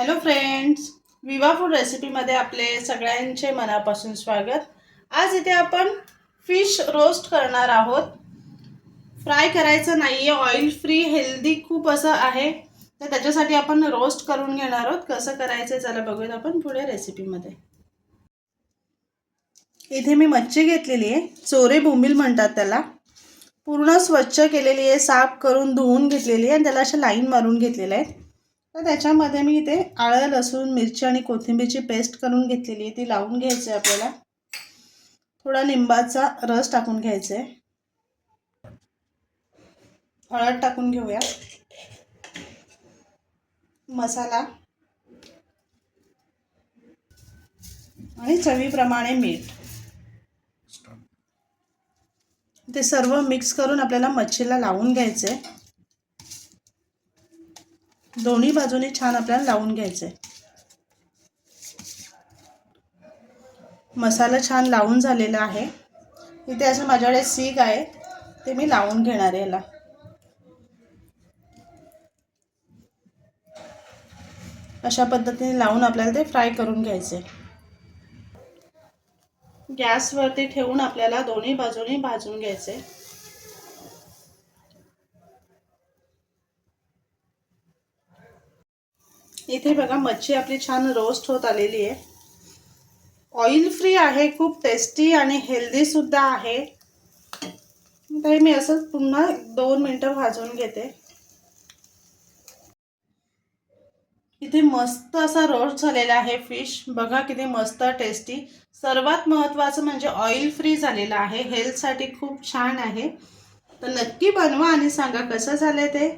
Hello friends विवा food रेसिपीमध्ये आपले सगळ्यांचे मनापासून स्वागत. आज इथे आपण फिश रोस्ट करणार आहोत. फ्राय करायचं नाही आहे ऑइल फ्री हेल्दी खूप असं आहे. तर त्याच्यासाठी आपण रोस्ट करून घेणार आहोत. कसं करायचं चला बघूयात आपण पुढे रेसिपीमध्ये इथे मी मच्छी घेतलेली आहे. चोरे बोंबील म्हणतात त्याला. पूर्ण स्वच्छ केलेली आहे. साफ करून धुवून घेतलेली आहे. आणि त्याला अशा लाईन मारून घेतलेल्या आहेत. तर त्याच्यामध्ये मी इथे आळं लसूण मिरची आणि कोथिंबीरची पेस्ट करून घेतलेली आहे. ती लावून घ्यायची आहे आपल्याला. थोडा लिंबाचा रस टाकून घ्यायचा आहे. हळद टाकून घेऊया. मसाला. आणि चवीप्रमाणे मीठ. ते सर्व मिक्स करून आपल्याला मच्छीला लावून घ्यायचं आहे. दोन्ही बाजूने छान आपल्याला लावून घ्यायचं आहे मसाला छान लावून झालेला आहे. इथे असं माझ्याकडे सीग आहे. ते मी लावून घेणार आहे याला. अशा पद्धतीने लावून आपल्याला ते फ्राय करून घ्यायचे गॅसवरती ठेवून आपल्याला दोन्ही बाजूनी भाजून घ्यायचे इथे बघा मच्छी आपली छान रोस्ट होत आलेली आहे. ऑइल फ्री आहे खूप टेस्टी आणि हेल्दी सुद्धा आहे. तर मी असं पुन्हा दोन मिनटं भाजून घेते. इथे मस्त असा रोस्ट झालेला आहे फिश बघा किती मस्त टेस्टी सर्वात महत्त्वाचं म्हणजे ऑइल फ्री झालेलं आहे. हेल्थसाठी खूप छान आहे. तर नक्की बनवा आणि सांगा कसं झालं ते.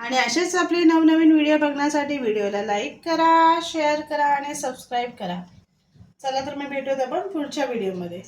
आणि असेच आपले नवनवीन व्हिडिओ बघण्यासाठी व्हिडिओला लाईक करा शेअर करा आणि सबस्क्राईब करा. चला तर मी भेटूत आपण पुढच्या व्हिडिओमध्ये